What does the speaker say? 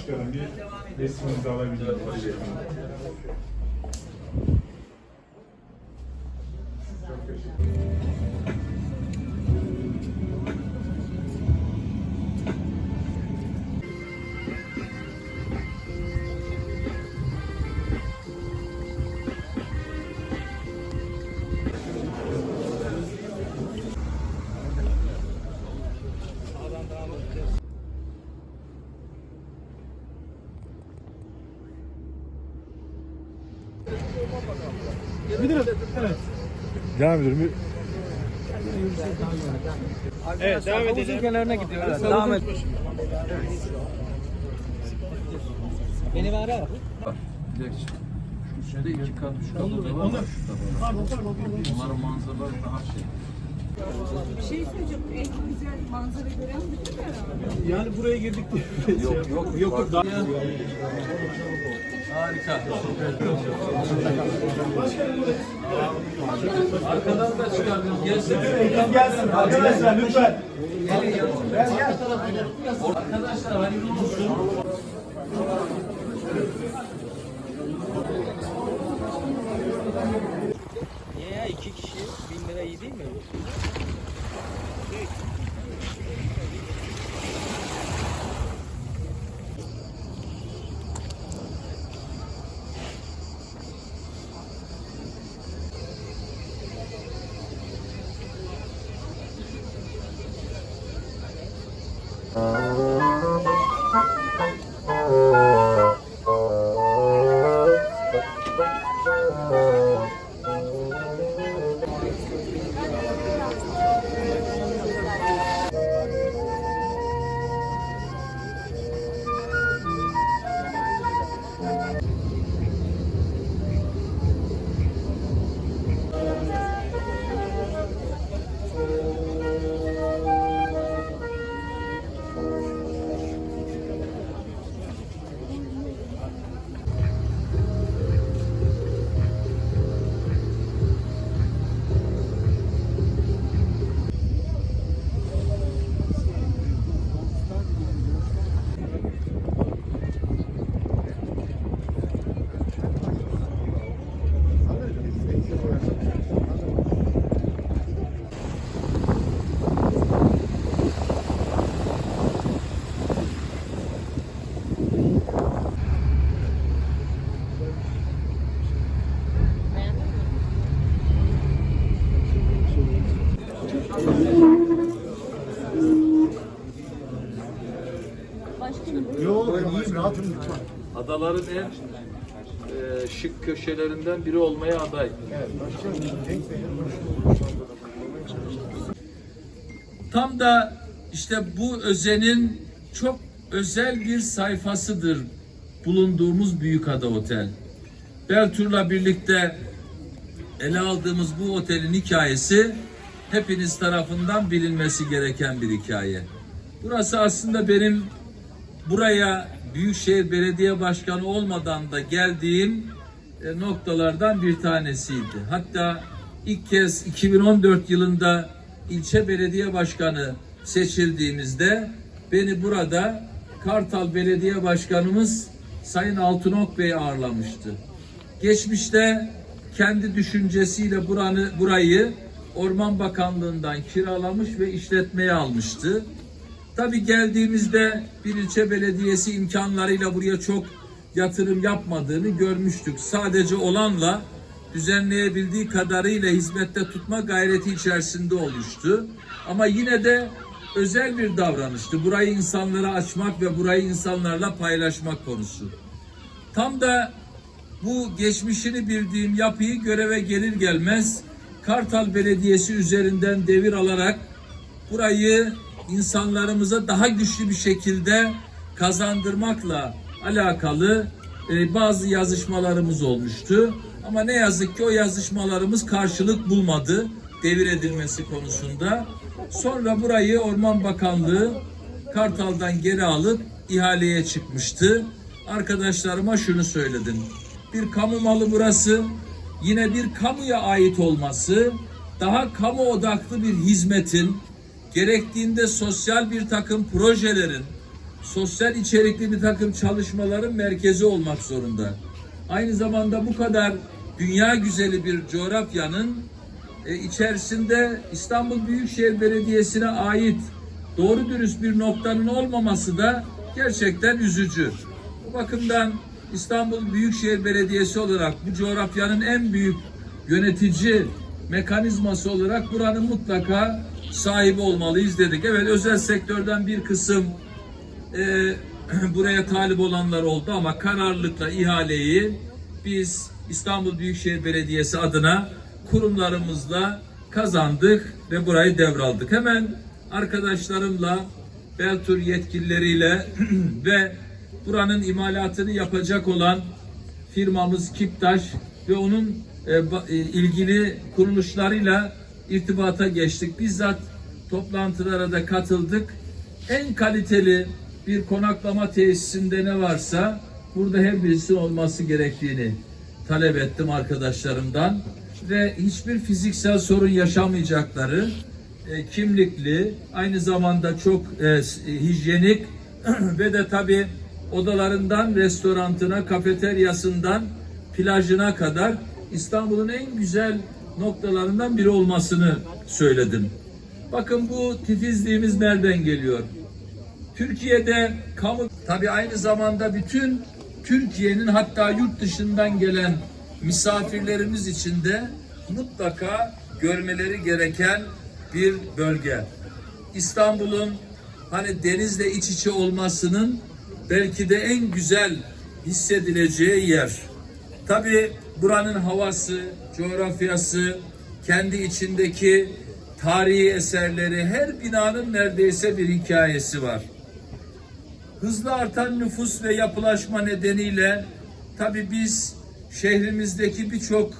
Başkanım bir resminizi alabilir? Çok teşekkür ederim. Devam ediyorum. Evet, devam edelim. kenarına gidiyoruz. devam et. Beni ver abi. Üstte iki kat, üç kat oda var. Umarım manzaralar daha şey. Bir şey söyleyeceğim. En güzel manzara gören bütün herhalde. Yani buraya girdik diye. Yok yok yok. yok. Harika. Arkadan da çıkardınız. Gelsin. Gelsin arkadaşlar lütfen. Arkadaşlar hayırlı olsun. Adaların en e, şık köşelerinden biri olmaya aday. Tam da işte bu özenin çok özel bir sayfasıdır bulunduğumuz Büyükada Otel. Beltur'la birlikte ele aldığımız bu otelin hikayesi hepiniz tarafından bilinmesi gereken bir hikaye. Burası aslında benim buraya Büyükşehir Belediye Başkanı olmadan da geldiğim e, noktalardan bir tanesiydi. Hatta ilk kez 2014 yılında ilçe belediye başkanı seçildiğimizde beni burada Kartal Belediye Başkanımız Sayın Altınok Bey ağırlamıştı. Geçmişte kendi düşüncesiyle buranı, burayı Orman Bakanlığı'ndan kiralamış ve işletmeye almıştı. Tabii geldiğimizde bir ilçe belediyesi imkanlarıyla buraya çok yatırım yapmadığını görmüştük. Sadece olanla düzenleyebildiği kadarıyla hizmette tutma gayreti içerisinde olmuştu. Ama yine de özel bir davranıştı. Burayı insanlara açmak ve burayı insanlarla paylaşmak konusu. Tam da bu geçmişini bildiğim yapıyı göreve gelir gelmez Kartal Belediyesi üzerinden devir alarak burayı insanlarımıza daha güçlü bir şekilde kazandırmakla alakalı e, bazı yazışmalarımız olmuştu. Ama ne yazık ki o yazışmalarımız karşılık bulmadı devir edilmesi konusunda. Sonra burayı Orman Bakanlığı Kartal'dan geri alıp ihaleye çıkmıştı. Arkadaşlarıma şunu söyledim. Bir kamu malı burası. Yine bir kamuya ait olması, daha kamu odaklı bir hizmetin, gerektiğinde sosyal bir takım projelerin, sosyal içerikli bir takım çalışmaların merkezi olmak zorunda. Aynı zamanda bu kadar dünya güzeli bir coğrafyanın e, içerisinde İstanbul Büyükşehir Belediyesi'ne ait doğru dürüst bir noktanın olmaması da gerçekten üzücü. Bu bakımdan İstanbul Büyükşehir Belediyesi olarak bu coğrafyanın en büyük yönetici mekanizması olarak buranın mutlaka sahibi olmalıyız dedik. Evet özel sektörden bir kısım e, buraya talip olanlar oldu ama kararlılıkla ihaleyi biz İstanbul Büyükşehir Belediyesi adına kurumlarımızla kazandık ve burayı devraldık. Hemen arkadaşlarımla Beltur yetkilileriyle ve buranın imalatını yapacak olan firmamız Kiptaş ve onun e, e, ilgili kuruluşlarıyla irtibata geçtik. Bizzat toplantılara da katıldık. En kaliteli bir konaklama tesisinde ne varsa burada her birisinin olması gerektiğini talep ettim arkadaşlarımdan ve hiçbir fiziksel sorun yaşamayacakları e, kimlikli, aynı zamanda çok e, e, hijyenik ve de tabii odalarından restorantına, kafeteryasından plajına kadar İstanbul'un en güzel noktalarından biri olmasını söyledim. Bakın bu titizliğimiz nereden geliyor? Türkiye'de kamu tabi aynı zamanda bütün Türkiye'nin hatta yurt dışından gelen misafirlerimiz için de mutlaka görmeleri gereken bir bölge. İstanbul'un hani denizle iç içe olmasının belki de en güzel hissedileceği yer. Tabi buranın havası, coğrafyası, kendi içindeki tarihi eserleri, her binanın neredeyse bir hikayesi var. Hızlı artan nüfus ve yapılaşma nedeniyle tabi biz şehrimizdeki birçok